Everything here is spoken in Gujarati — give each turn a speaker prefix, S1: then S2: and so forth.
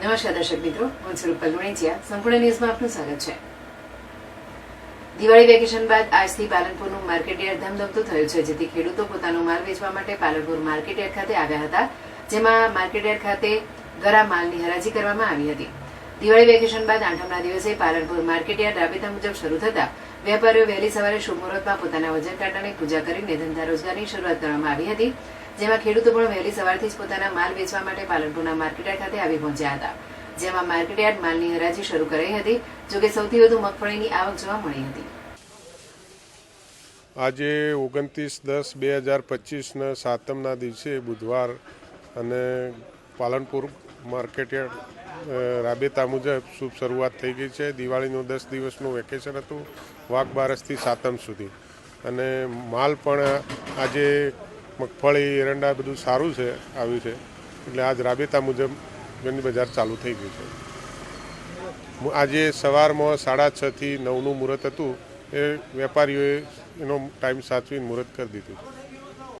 S1: નમસ્કાર દર્શક મિત્રો, હું સ્વરૂપ રૂપલ સંપૂર્ણ ન્યૂઝમાં આપનું સ્વાગત છે. દિવાળી વેકેશન બાદ આજથી પાલનપુરનું માર્કેટયાર્ડ ધમધમતું થયું છે, જેથી ખેડૂતો પોતાનો માલ વેચવા માટે પાલનપુર માર્કેટયાર્ડ ખાતે આવ્યા હતા, જેમાં માર્કેટયાર્ડ ખાતે ગરા માલની હરાજી કરવામાં આવી હતી. દિવાળી વેકેશન બાદ આઠમના દિવસે પાલનપુર માર્કેટયાર્ડ રાબેતા મુજબ શરૂ થતા વેપારીઓ વહેલી સવારે શુભ પોતાના વજન કાંટાની પૂજા કરીને ધંધા રોજગારની શરૂઆત કરવામાં આવી હતી, જેમાં ખેડૂતો પણ વહેલી સવારથી જ પોતાના માલ વેચવા માટે પાલનપુરના માર્કેટયાર્ડ ખાતે આવી પહોંચ્યા હતા, જેમાં માર્કેટયાર્ડ માલની હરાજી શરૂ કરાઈ હતી, જોકે સૌથી વધુ મગફળીની આવક જોવા મળી હતી.
S2: આજે ઓગણત્રીસ દસ બે હજાર પચીસના સાતમના દિવસે બુધવાર અને પાલનપુર માર્કેટયાર્ડ રાબેતા મુજબ શુભ શરૂઆત થઈ ગઈ છે. દિવાળીનું દસ દિવસનું વેકેશન હતું વાઘ બારસથી સાતમ સુધી. અને માલ પણ આજે મગફળી, એરંડા બધું સારું છે, આવ્યું છે. એટલે આજ રાબેતા મુજબ ઘણી બજાર ચાલુ થઈ ગયું છે. આજે સવારમાં સાડા છથી નવનું મુહૂર્ત હતું. એ વેપારીઓએ એનો ટાઈમ સાચવીને મુહૂર્ત કરી દીધું.